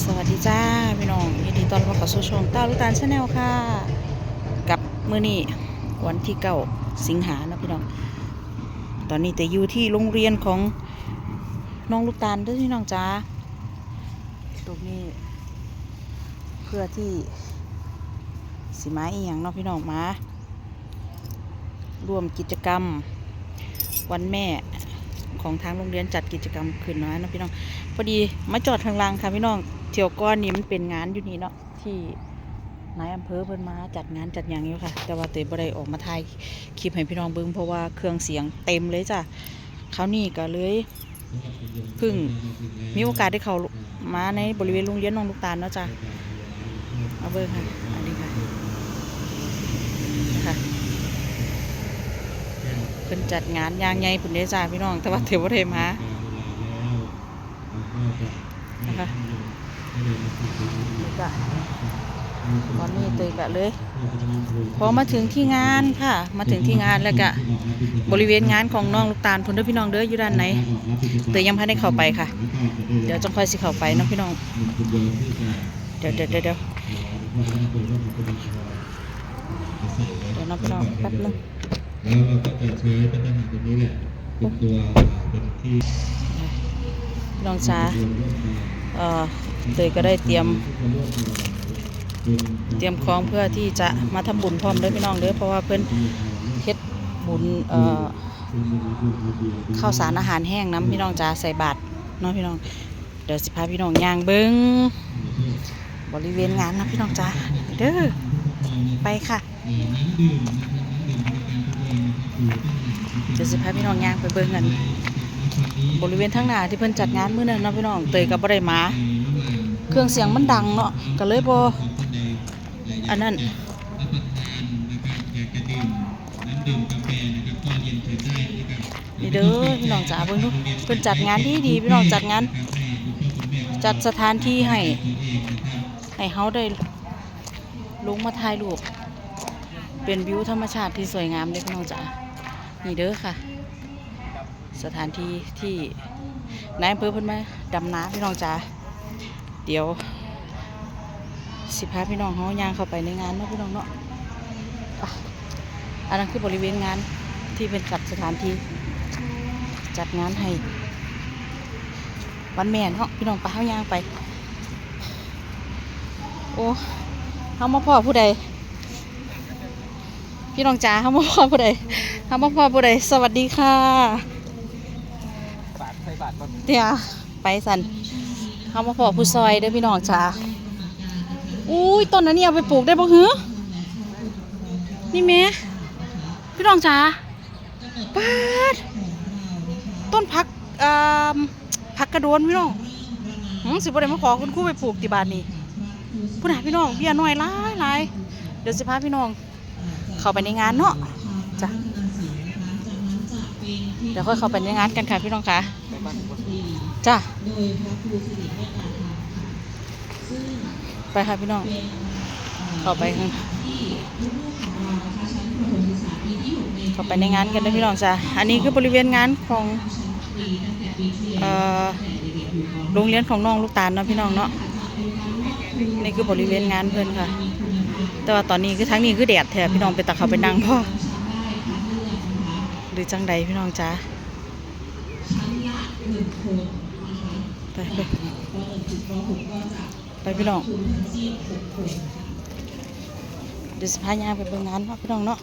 สวัสดีจ้าพี่น้องยินดีต้อนรับเข้าสู่ช่องต้าลูกตาลชาแนลค่ะ กับมื้อนี้วันที่เก้าสิงหานาะพี่น้อง ตอนนี้แต่อยู่ที่โรงเรียนของน้องลูกตาลด้วยพี่น้องจ้าตรงนี้ เพื่อที่สิมาอีหยังเนาะพี่น้องมา ร่วมกิจกรรมวันแม่ของทางโรงเรียนจัดกิจกรรมคืนน้อยนาะพี่น้องพอดีมาจอดข้างล่างค่ะพี่น้อง เที่ยวก้อนนี่มันเป็นงานอยู่นี่เนาะที่นายอำเภอเพิ่นมาจัดงานจัดอย่างอยู่ค่ะ แต่ว่าเตยบ่ได้ออกมาถ่ายคลิปให้พี่น้องเบิ่งเพราะว่าเครื่องเสียงเต็มเลยจ้ะคราวนี้ก็เลยเพิ่งมีโอกาสได้เข้ามาในบริเวณโรงเรียนน้องลูกตาลเนาะจ้ะเอาเบิ่งค่ะอันนี้ค่ะนะคะเพิ่นจัดงานอยางใหญ่พุ่นเด้จ้าพี่น้องแต่ว่าเทวบ่ได้มานะคะ นี่ก็ตอนนี้เตยกะเลย พอมาถึงที่งานค่ะ มาถึงที่งานแล้วก็บริเวณงานของน้องลูกตาลพุ่นเด้อพี่น้องเด้ออยู่ด้านไหนเตยยังพันได้เข้าไปค่ะ เดี๋ยวจงค่อยสิเข้าไปเนาะพี่น้องเดี๋ยวเดี๋ยวเดี๋ยวเดี๋ยวเดี๋ยวน้องพี่น้องแป๊บนึงแล้วเราก็จะใช้พัฒนาตรงนี้แหละเป็นตัวเป็นที่พี่น้องจ้าเอ่อ เตยก็ได้เตรียม เตรียมของเพื่อที่จะมาทำบุญพร้อมเด้อพี่น้องเด้อเพราะว่าเพิ่นเฮ็ดบุญเอ่อข้าวสารอาหารแห้งน้ำพี่น้องจ๋าใส่บาตรเนาะพี่น้องเดี๋ยวสิพาพี่น้องย่างเบิ้งบริเวณงานนะพี่น้องจ๋าเด้อไปค่ะเดี๋ยวสิพาพี่น้องย่างไปเบิ้งกันบริเวณทั้งหน้าที่เพิ่นจัดงานมื้อนั้นเนะพี่น้องเตยก็บ่ได้มา เครื่องเสียงมันดังเนาะก็เลยบ่อันนั้นนี่เด้อพี่น้องจ๋าเบิ่งดูเพิ่นจัดงานดีดีพี่น้องจัดงาน จัดสถานที่ให้ให้เฮาได้ลงมาถ่ายรูปเป็นวิวธรรมชาติที่สวยงามเด้พี่น้องจ๋านี่เด้อค่ะ สถานที่ที่นายอำเภอเพิ่นมาดำน้ำพี่น้องจ๋า เดี๋ยว สิพาพี่น้องเฮาย่างเข้าไปในงานเนาะพี่น้องเนาะไปอันนั้นคือบริเวณงานที่เป็นจัดสถานที่จัดงานให้วันแม่เนาะพี่น้องไปเฮาย่างไป โอ้เฮามาพ่อผู้ใด พี่น้องจ๋าเฮามาพ่อผู้ใดเฮามาพ่อผู้ใด สวัสดีค่ะบาทใช้บาทก่อนเดี๋ยว ไปสันเฮามาพอผู้ซอยเด้อพี่น้องจ๋าอุ้ยต้นนั้นเนี่เอาไปปลูกได้บ่หือนี่แม่พี่น้องจ๋าปาดต้นพักเอ่อพักกระโดนพี่น้องหืมสิบ่ได้มาขอคุณครูไปปลูกที่บ้านนี่ผู้ใดพี่น้องเบี้ยน้อยหลายหลายเดี๋ยวสิพาพี่น้อง เข้าไปในงานเนาะจ้ะเดี๋ยวค่อยเข้าไปในงานกันค่ะพี่น้องค่ะ จ้ะไปค่ะพี่น้องเข้าไปข้างเข้าไปในงานกันนะพี่น้องจ้ะอันนี้คือบริเวณงานของเอ่อโรงเรียนของน้องลูกตาลเนาะพี่น้องเนาะนี่คือบริเวณงานเพื่อนค่ะ แต่ว่าตอนนี้คือทั้งนี้คือแดดแท้พี่น้องไปตักเขาไปนั่งพ่อหรือจังใดพี่น้องจ้า ไปไปไปพี่น้องเดี๋ยวสิพายางไปเบิ่งงานเนาะพี่น้องเนาะ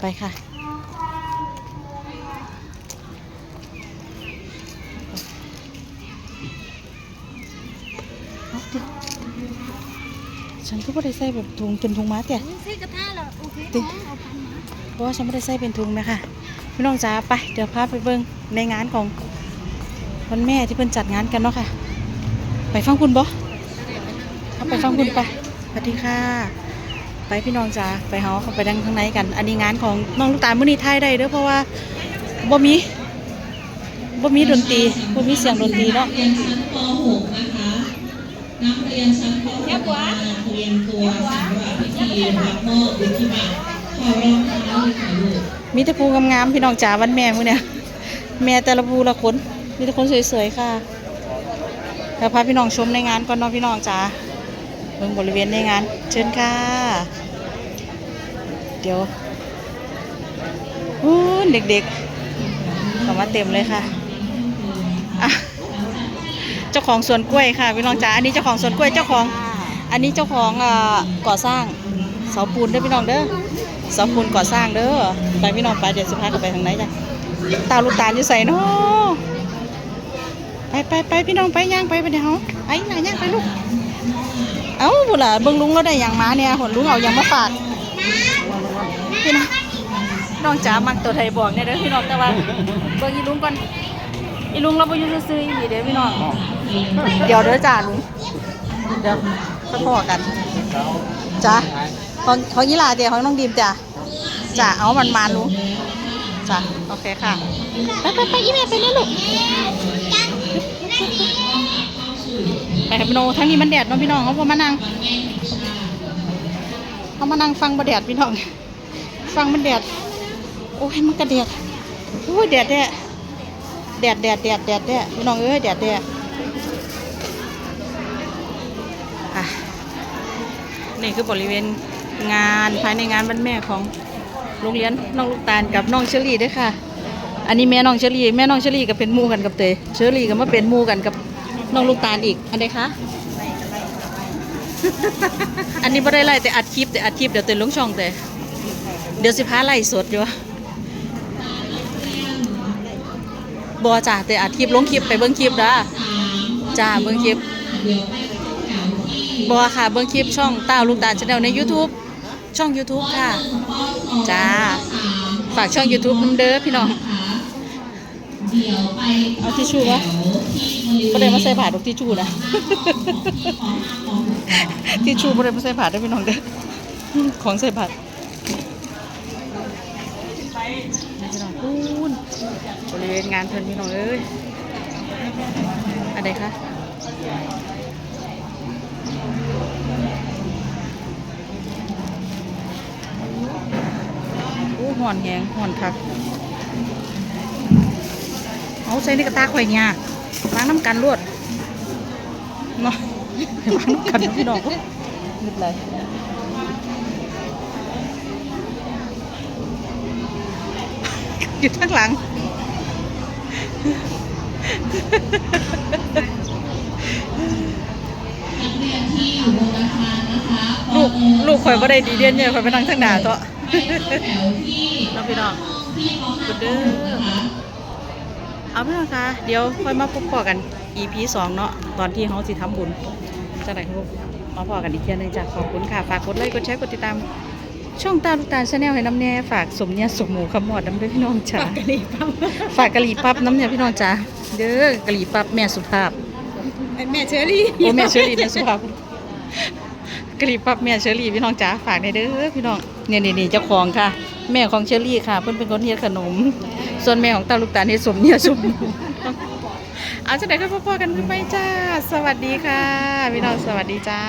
ไปค่ะเอาดิฉันก็ไม่ได้ใส่แบบถุงเป็นถุงมาแต่ใส่กระทะเหรอโอเคติเอาพันมาเพราะว่าฉันไม่ได้ใส่เป็นถุงไหมค่ะพี่น้องจ๋าไปเดี๋ยวพาไปเบิ่งในงานของ วันแม่ที่เพิ่นจัดงานกันเนาะค่ะ ไปฟังคุณบ่เอาไปฟังคุณไปสวัสดีค่ะ ไปพี่น้องจ๋าไปเฮาเข้าไปดังข้างในกัน อันนี้งานของน้องลูกตาลมื้อนี้ถ่ายได้เด้อเพราะว่าบ่มีบ่มีดนตรีบ่มีเสียงดนตรีเนาะนักเรียนชั้นป .6 นะคะนักเรียนชั้นป .6 นะคะเตรียมตัวสำหรับพิธีรับมอบวุฒิบัตรขอรองเท้าเลยค่ะลูกมีแต่ภูงามๆพี่น้องจ๋าวันแม่มื้อเนี่ยแม่แต่ละภูละคน มีแต่คนสวยๆค่ะแล้วพาพี่น้องชมในงานก่อนเนาะพี่น้องจ้าเบิ่งบริเวณในงาน เชิญค่ะ เดี๋ยวอู้เด็กๆเข้ามาเต็มเลยค่ะอะเจ้าของสวนกล้วยค่ะพี่น้องจ๋าอันนี้เจ้าของสวนกล้วยเจ้าของ อันนี้เจ้าของอก่อสร้างเสาปูนเด้อพี่น้องเด้อเสาปูนก่อสร้างเด้อไปพี่น้องไปเดี๋ยวสิพากันไปทางไหนจ้ะตาลูกตาอยู่ใส่เนาะ ไปไปไปพี่น้องไปย่างไปไปเดี๋ยวเฮาไอ้หน่าย่างไปลูก เอ้าบุล่ะเบิ่งลุงเราได้หยังมาเนี่ยหนลุงเอาหยังมาฝากพี่น้องน้องจ๋ามักตัวไทยบอกเนี่ยเด้อพี่น้องแต่ว่าเบิ่งอีลุงก่อนอีลุงเราบ่อยู่ซื่ออีหลีเด้อพี่น้องเดี๋ยวเด้อจ้าลุงเดี๋ยวค่อยพอกันจ้าของของยี่ลาเดี๋ยวของน้องดีมจ้าจ้าเอามันมาลุงจ้าโอเคค่ะไปไปไปอีแม่ไปเลยลูก ไปครับพี่น้องทั้งนี้มันแดดเนาะพี่น้องเขาพอมานั่งเขามานั่งฟังบ่แดดพี่น้อง ฟังมันแดด โอ้ยมันก็แดดโอ้ยแดดแดดแดดแดดแดดแดดแดดพี่น้องเอ้ยแดดแดดอะนี่คือบริเวณงานภายในงานวันแม่ของโรงเรียนน้องลูกตาลกับน้องเชอรี่ด้วยค่ะ อันนี้แม่น้องเชอรี่แม่น้องเชอรี่ก็เป็นหมู่กันกับเตยเชอรี่ก็มาเป็นหมู่กันกับน้องลูกตาลอีก อันใดคะ อันนี้บ่ได้ไล่แต่อัดคลิปแต่อัดคลิปเดี๋ยวเตยลงช่องเตยเดี๋ยวสิพาไล่สดอยู่บ่จ้าแต่อัดคลิปลงคลิปไปเบิ่งคลิปเด้อจ้าเบิ่งคลิปบ่ค่ะเบิ่งคลิปช่องต้าลูกตาลชาแนลใน YouTube ช่อง YouTube ค่ะ จ้า ฝากช่อง YouTube น้ำเด้อพี่น้อง เดี๋ยวไปเอาทิชชู่วะก็เลยมาใส่ผ้าดอกทิชชู่นะทิชชู่บ่ได้มาใส่ผ้าได้อพี่น้องเด้อของใส่ผ้าพี่น้องพูนบริเวณงานเพิ่นพี่น้องเอ้ยอะไรคะโอ้ห่อนแหงห่อนคัก เอาใส่ในกระตาข่อยเนี่ยล้างน้ำกันรวดเนาะล้างน้ำกันนะพี่น้องนึกเลยอยู่ข้างหลังนักเรียนที่อยู่บนอาคารนะคะลูกลูกข่อยบ่ได้ดีเด่นเนี่ยข่อยไปนั่งทางหน้าเถอะให้เข้าแถวที่น้องพี่น้องห้องที่เขาห้ามเด้อนะคะ เอาพี่น้องคะเดี๋ยวค่อยมาพบพอกัน EP สองเนาะตอนที่เขาสิทำบุญจังไหนครับมาพอกันอีกเทียหนึงจ้ะขอบคุณค่ะ ฝากกดไลค์กดแชร์กดติดตาม ช่องตาลูกตาลชาแนลให้น้ำแน่ฝากสมเนี่ยสมหมูขมอดน้ำด้วยพี่น้องจ้าฝากกะหรี่ปั๊บฝากกะหรี่ปั๊บน้ำเนี่ยพี่น้องจ้าเด้อกะหรี่ปั๊บแม่สุภาพ แม่เชอรี่โอ้แม่เชอรี่แม่สุภาพ กรีบปั๊บแม่เชอรี่พี่น้องจ๋าฝากในเด้อพี่น้องเนี่ยนี่เจ้าของค่ะ แม่ของเชอรี่ค่ะ เพิ่นเป็นคนเฮ็ดขนม ส่วนแม่ของตาลูกตาลเฮ็ดสมเนี่ยสมเอาจังได๋ก็พอๆกันไปจ้า สวัสดีค่ะ พี่น้องสวัสดีจ้า